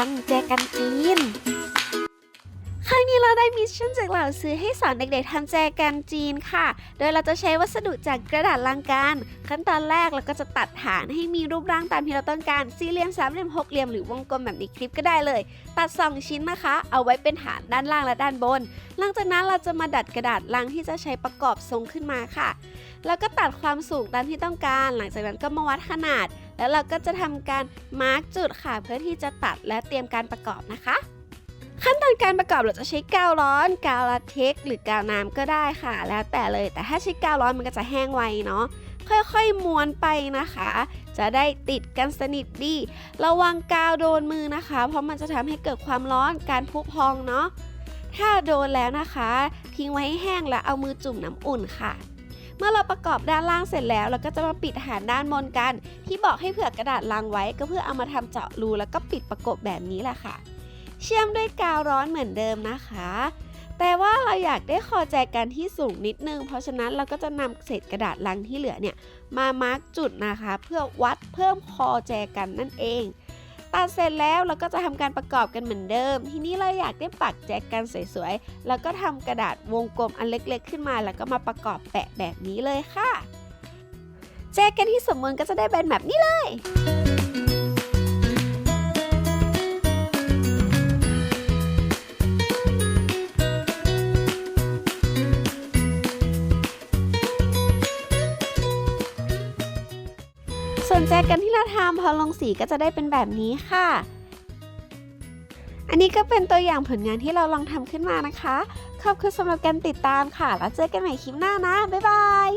ังแจกันจีนครั้งนี้เราได้มิชชั่นจากเหล่าซื้อให้สอนเด็กๆทำแจกันจีนค่ะ โดยเราจะใช้วัสดุจากกระดาษลังกันขั้นตอนแรกเราก็จะตัดฐานให้มีรูปร่างตามที่เราต้องการ สี่เหลี่ยมสามเหลี่ยมหกเหลี่ยมหรือวงกลมแบบในคลิปก็ได้เลย ตัด 2 ชิ้นนะคะ เอาไว้เป็นฐานด้านล่างและด้านบน หลังจากนั้นเราจะมาดัดกระดาษลังที่จะใช้ประกอบทรงขึ้นมาค่ะ แล้วก็ตัดความสูงตามที่ต้องการ หลังจากนั้นก็มาวัดขนาด แล้วเราก็จะทำการมาร์กจุดค่ะ เพื่อที่จะตัดและเตรียมการประกอบนะคะ ขั้นตอนการประกอบเราจะใช้กาวร้อน กาวลาเท็กหรือกาวน้ำก็ได้ค่ะ แล้วแต่เลยแต่ถ้าใช้กาวร้อนมันก็จะแห้งไวเนาะค่อยๆม้วนไปนะคะ จะได้ติดกันสนิทดี ระวังกาวโดนมือนะคะ เพราะมันจะทำให้เกิดความร้อนการพุพองเนาะถ้าโดนแล้วนะคะ ทิ้งไว้ให้แห้งแล้วเอามือจุ่มน้ำอุ่นค่ะ เมื่อเราประกอบด้านล่างเสร็จแล้ว เราก็จะมาปิดฐานด้านบนกัน ที่บอกให้เผื่อกระดาษลังไว้ ก็เพื่อเอามาทำเจาะรูแล้วก็ปิดประกบแบบนี้แหละค่ะ เชื่อมด้วยกาวร้อนเหมือนเดิมนะคะ แต่ว่าเราอยากได้คอแจกันที่สูงนิดนึง เพราะฉะนั้นเราก็จะนำเศษกระดาษลังที่เหลือเนี่ยมามาร์กจุดนะคะ เพื่อวัดเพิ่มคอแจกันนั่นเอง ตัดเสร็จแล้วเราก็จะทำการประกอบกันเหมือนเดิม ทีนี้เราอยากได้ปักแจกันสวยๆ แล้วก็ทำกระดาษวงกลมอันเล็กๆ ขึ้นมา แล้วก็มาประกอบแปะแบบนี้เลยค่ะ แจกันที่สมบูรณ์ก็จะได้เป็นแบบนี้เลย ส่วนแจกันที่เราทำพอลงสีก็จะได้เป็นแบบนี้ค่ะ อันนี้ก็เป็นตัวอย่างผลงานที่เราลองทำขึ้นมานะคะ ขอบคุณสำหรับการติดตามค่ะ แล้วเจอกันใหม่คลิปหน้านะ บ๊ายบาย